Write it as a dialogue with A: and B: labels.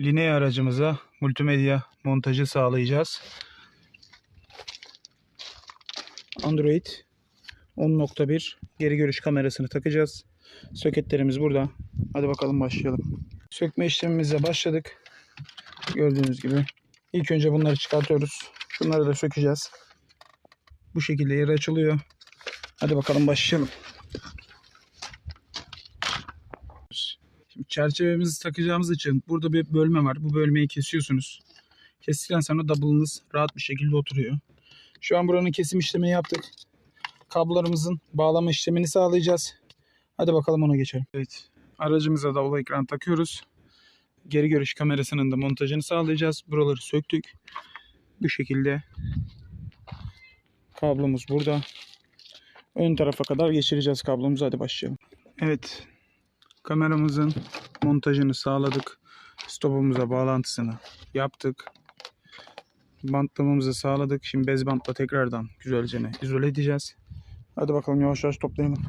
A: Linea aracımıza multimedya montajı sağlayacağız. Android 10.1 geri görüş kamerasını takacağız. Soketlerimiz burada. Hadi bakalım başlayalım. Sökme işlemimize başladık. Gördüğünüz gibi. İlk önce bunları çıkartıyoruz. Şunları da sökeceğiz. Bu şekilde yeri açılıyor. Hadi bakalım başlayalım. Şimdi çerçevemizi takacağımız için burada bir bölme var. Bu bölmeyi kesiyorsunuz. Kestikten sonra double'ınız rahat bir şekilde oturuyor. Şu an buranın kesim işlemini yaptık. Kablolarımızın bağlama işlemini sağlayacağız. Hadi bakalım ona geçelim. Evet. Aracımıza double ekran takıyoruz. Geri görüş kamerasının da montajını sağlayacağız. Buraları söktük. Bu şekilde kablomuz burada. Ön tarafa kadar geçireceğiz kablomuzu. Hadi başlayalım. Evet. Kameramızın montajını sağladık. Stopumuza bağlantısını yaptık. Bantlamamızı sağladık. Şimdi bez bantla tekrardan güzelce izole edeceğiz. Hadi bakalım yavaş yavaş toplayalım.